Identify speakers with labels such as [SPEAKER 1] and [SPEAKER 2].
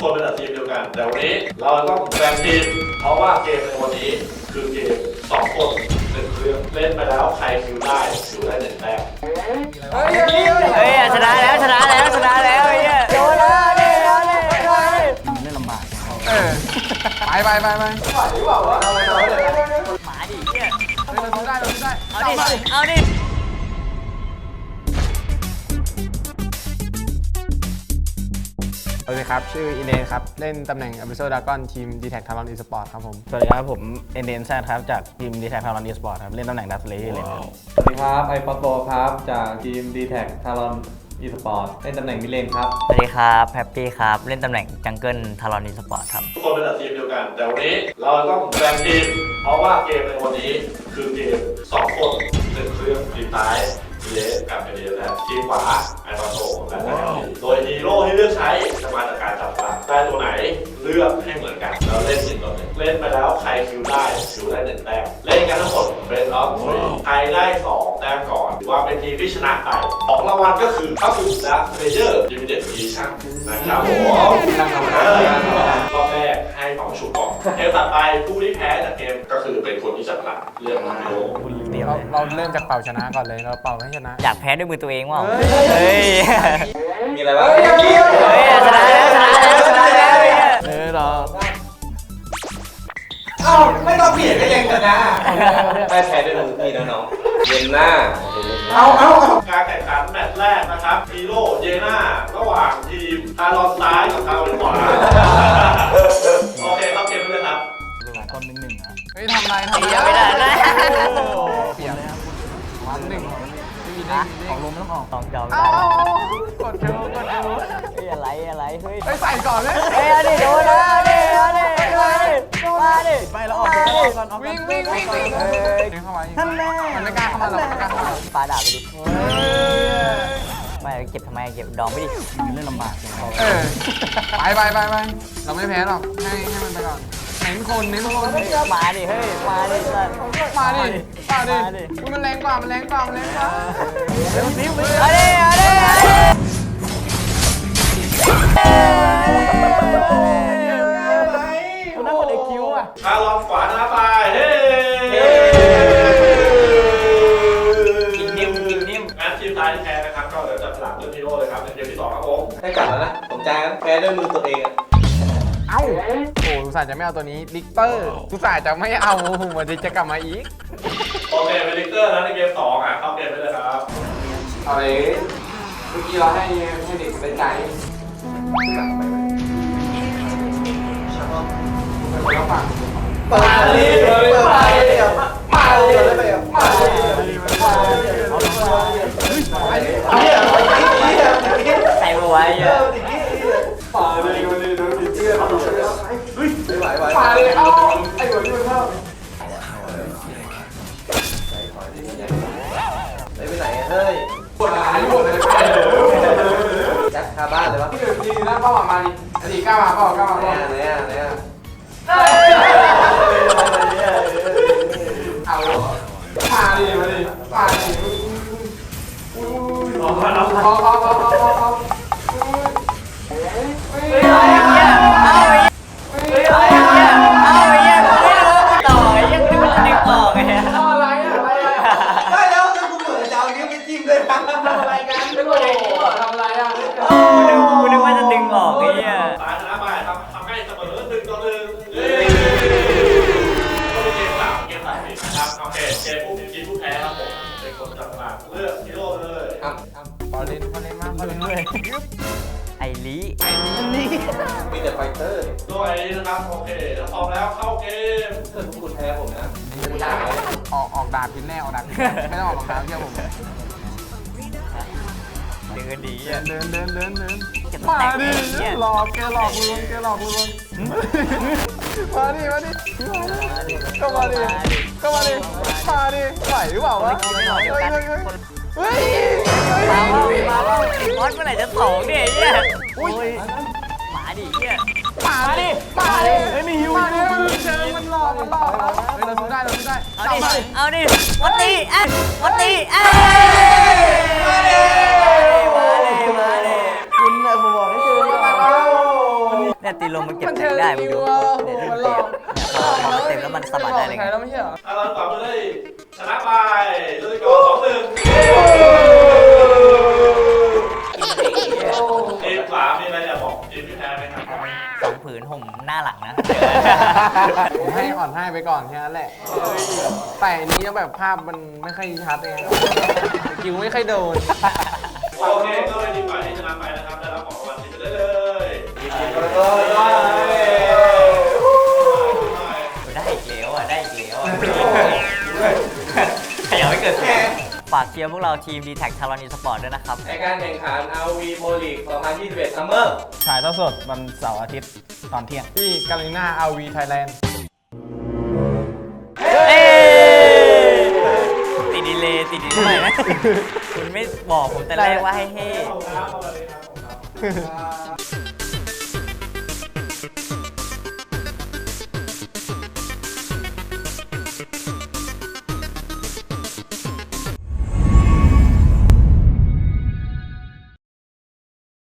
[SPEAKER 1] คนเป็นทีมเดียวกัน แต่วันนี้เราต้องแบ่งทีม เพราะว่าเกมในวันนี้คือเกมสองคนหนึ่งเครื่องเล่นไปแล้วใครคิวได้คิวได้หนึ่งแต้ม
[SPEAKER 2] เฮ้ยชนะแล้วชนะแล้วชนะแล้วไอ้เนี่ยโดนแล้วดิโดนดิโดนดิ
[SPEAKER 3] มันเล่นลำบาก
[SPEAKER 4] เออไปไปไปไป
[SPEAKER 2] หมาดิเหี้ย
[SPEAKER 4] เราได้เราได้
[SPEAKER 2] เอาดิเอาดิ
[SPEAKER 4] วัสดีครับ ชื่ออินเดนครับ เล่นตำแหน่ง a b i s o d r a g o n ทีม d t a c Talon Esport ครับผม
[SPEAKER 3] สวัสดีครับ ผมเอ็นเดนแซครับจากทีมดีแท็กพารอนดีสปอร์ตครับ เล่นตำแหน่งดัสเลย์เลยครับ
[SPEAKER 5] สวัสดีครับไอปอโตครับจากทีม d t แท t ทารอนอีสปอร์ตเล่นตำแหน่งมิดเลนครับ
[SPEAKER 2] สวัสดีครับแฮปปี้ครับ เล่นตำแหน่งจังเกิลทารอนีสปอร์ตครับ
[SPEAKER 1] ทุกคนเป็นทีมเดียวกัน แต่วันนี้เราต้องแบ่งทีม เพราะว่าเกมในวันนี้คือเกมสองคนหนึ่งเครื่องทีมซ้ายเดสกับเอเดสและทีมขวาไอปาโตและไอเอโดยฮีโร่ที่ ตัวไหนเลือกให้เหมือนกันแล้วเล่นหนึ่งต่อหนึ่งเล่นไปแล้วใครคิวได้คิวได้หนึ่งแต้มเล่นกันทั้งหมดเป็นออฟใครได้สองแต้มก่อนถือว่าเป็นทีมที่ชนะไปของรางวัลก็คือเข้าสู่ดักเพลเยอร์ดิมิเดตอีชั่นนะครับผมรอบแรกให้ฝั่งชุบก่อนเกมต่อไปผู้ที่แพ้จากเกมก็คือเป็นคนที่จับสลากเลือกมาโล
[SPEAKER 4] เราเราเริ่มจากเป่าชนะก่อนเลยเราเป่าให้ชนะ
[SPEAKER 2] อยากแพ้ด้วยมือตัวเองว่ะเฮ้ย
[SPEAKER 5] มีอะไรบ้าง
[SPEAKER 2] เฮ้ยชนะแล้วชนะแล้วชนะแล้วไอ้ เนี่ย
[SPEAKER 4] เออเรา
[SPEAKER 5] ไม่ต้องเปลี่ยนก็ยังชนะได้แพ้ด้วยนะพี่นะน้องเย็นหน้า
[SPEAKER 1] การแข่งขันแมตช์แรกนะครับฮีโร่เยน่าระหว่างทีมทารอนซ้ายกับทารอนขวาโอเคเข้าเกมไปเลยครับ
[SPEAKER 3] คนหนึ่งหนึ่งนะ
[SPEAKER 4] เฮ้ยทำไรทำ
[SPEAKER 2] เสียไม่ได้นะ
[SPEAKER 4] เปลี่ยนวันหนึ่งไม่มี
[SPEAKER 3] นะ
[SPEAKER 4] เด้ง
[SPEAKER 3] ของลมไม่ต้องออก
[SPEAKER 2] สองจอม
[SPEAKER 4] เอาเอาเอากด ใส่ก่อนเลย
[SPEAKER 2] เฮ้ยเอาดิโดนนะเอาดิเอาดิเอาดิมาดิ
[SPEAKER 3] ไปแล้วออกก่อนออกก่อน
[SPEAKER 4] วิ่งวิ่งวิ่งวิ่ง
[SPEAKER 2] เฮ้ย
[SPEAKER 4] ยิงเข้ามายิงเข้ามามันไม่กล้าเข้ามาหรอกไม่กล้าเข้ามา
[SPEAKER 2] ปาด่าไปดิไม่เก็บทำไมเก็บดองไปดิ
[SPEAKER 3] มันเล่นลำบาก
[SPEAKER 4] เออไปไปไปไปเราไม่แพ้หรอกให้ให้มันไปก่อนเน้นคนเน้นคน
[SPEAKER 2] มาดิเฮ้ยมาดิสัส
[SPEAKER 4] มาดิมาดิ
[SPEAKER 2] มาดิ
[SPEAKER 4] อุ๊ยมันแรงกว่ามันแรงกว่ามันแรงกว่า
[SPEAKER 2] เอาดิเอาดิเอาดิ
[SPEAKER 4] คุณน่าคนไอคิวอะ
[SPEAKER 1] ทารอนขวาหน้าไปเฮ้
[SPEAKER 2] กินนิ่มกินนิ่ม
[SPEAKER 1] งั้นทีมซ้ายที่แพ้นะครับก็เดี๋ยวจับสลากเลือกฮีโร่เลยครับในเกมที่สองครับผม
[SPEAKER 5] ให้กลับแล้วนะผมใจกันแพ้ด้วยมือตัวเองอะ
[SPEAKER 4] เอ้าโอ้สุสานจะไม่เอาตัวนี้ลิกเตอร์สุสานจะไม่เอาเหมือนจะกลับมาอีก
[SPEAKER 1] โอเคเป็นลิกเตอร์นะในเกมสองอะเข้าเกมไปเลยครับ
[SPEAKER 4] เอาเลยเมื่อกี้เราให้ให้เด็กได้ใจ แล้วฝั่ง
[SPEAKER 5] มาดิมาดิมาดิมาดิมาดิ
[SPEAKER 2] ใส่บัวไอ้เหี้ย
[SPEAKER 5] มาดิมาดิโดนดิเชื่อเฮ้ยไหวไหว
[SPEAKER 4] มาเลยเอ้าไอ้หัวที่มันเข้า
[SPEAKER 5] ไปไหนเฮ้ย
[SPEAKER 4] ปวดหายปวดเลย
[SPEAKER 5] ยัดคาบ้านเลยวะ
[SPEAKER 4] พี่ดีนะเข้ามามาดิอดีกล้ามาพ่อกล้ามาเนี่
[SPEAKER 5] ยเนี่ยเนี่ย
[SPEAKER 4] เอามาดิมาดิมาดิอุ้ย
[SPEAKER 1] อ
[SPEAKER 4] พอพอพอพอพอ
[SPEAKER 2] นะ
[SPEAKER 1] ครับโอเคเกมผู้ทีมผู้แพ้ครับผมเป็นคนจับสลากเลือกฮีโร่เลย
[SPEAKER 5] ครับ
[SPEAKER 4] พอเล่นพอเล่นมากพอเล่นมาก
[SPEAKER 2] ไอ้ลี
[SPEAKER 5] มีแต่ไฟเตอร์
[SPEAKER 1] ด้วยนะครับโอเคถ้าพร้อมแล้วเข้าเกม
[SPEAKER 5] ถ้าคุณแพ้ผมนะ
[SPEAKER 4] ออกออกดาบกินแน่ออกดาบกินแน่ไม่ต้องออกรองเท้าเที่ยวผม เดึ
[SPEAKER 2] งกันดี
[SPEAKER 4] เดิ
[SPEAKER 2] อะ
[SPEAKER 4] นเดินเดินเดินเดิน
[SPEAKER 2] จะ
[SPEAKER 4] มา
[SPEAKER 2] แตก
[SPEAKER 4] ดิ
[SPEAKER 2] ไอ้เหี้ย
[SPEAKER 4] หลอกแกหลอกกูลงแกหลอกกูลงมาดิมาดิก็มาดิก็มาดิมาดิไหวหรือเปล่าวะเฮ้ยเฮ้ยเฮ้ย
[SPEAKER 2] มาว่ามาว่าบอสเมื่อไหร่จะสองเนี่ยไอ้เหี้ยอุ้ยหมาดิเหี้ย
[SPEAKER 4] มาดิมาดิเฮ้ยมีฮิวมาดิมันเชิงมันหลอกมันหลอกเราสู้ได้เราสู้ได้
[SPEAKER 2] เอาดิเอาดิวัดตีเอ้ยวัดตีเอ้ย
[SPEAKER 3] คุณเนี่ยผมบอกให้เจอ
[SPEAKER 2] เนี่ยเนี่ยตีลมมันเก็บ
[SPEAKER 4] มัน
[SPEAKER 2] แต
[SPEAKER 4] เชิ
[SPEAKER 2] ก
[SPEAKER 4] ง
[SPEAKER 2] ได้มึ
[SPEAKER 4] นิ
[SPEAKER 2] ง
[SPEAKER 4] ว
[SPEAKER 2] ดู
[SPEAKER 4] อะ
[SPEAKER 2] เนี่ย
[SPEAKER 4] โอ้
[SPEAKER 2] ที่
[SPEAKER 4] โห
[SPEAKER 2] มัน
[SPEAKER 4] หล
[SPEAKER 2] เต็
[SPEAKER 4] อ
[SPEAKER 2] ม
[SPEAKER 4] ก
[SPEAKER 2] เนี่ยพอมันเต็มแล้วมันสะบัดได้เลย
[SPEAKER 4] ใคร
[SPEAKER 2] ไง
[SPEAKER 4] แล้วไม่ใช่เหรอ
[SPEAKER 1] ถ้าเราตอบไปเลยชนะไปด้วยสกอร์สองหนึ่งทีมสามมีอะไรจะบอกทีมที่แพ้ไหมครับ
[SPEAKER 2] สองผืนห่มหน้าหลังนะ
[SPEAKER 4] ผมให้อ่อนให้ไปก่อนแค่นั้นแหละแต่อันนี้แบบภาพมันไม่ค่อยชัดเองคิวไม่ค่อยโดน
[SPEAKER 1] โอเค ฝา
[SPEAKER 2] กเชียร์พวกเราทีม d t แท็กทารอนีสปอร์ตด้วยนะครับ
[SPEAKER 5] ในการแข่งขัน RV Pro League 2021 Summer
[SPEAKER 3] ถ่ายทอดสดวันเสาร์อาทิตย์ตอนเที่ยง
[SPEAKER 4] ที่กาลิน่าอาวีไทยแลนด์
[SPEAKER 2] เอ้ยติดดีเลยติดดีเลยนะ คุณไม่บอกผมแต่แรกว่าให้เฮ่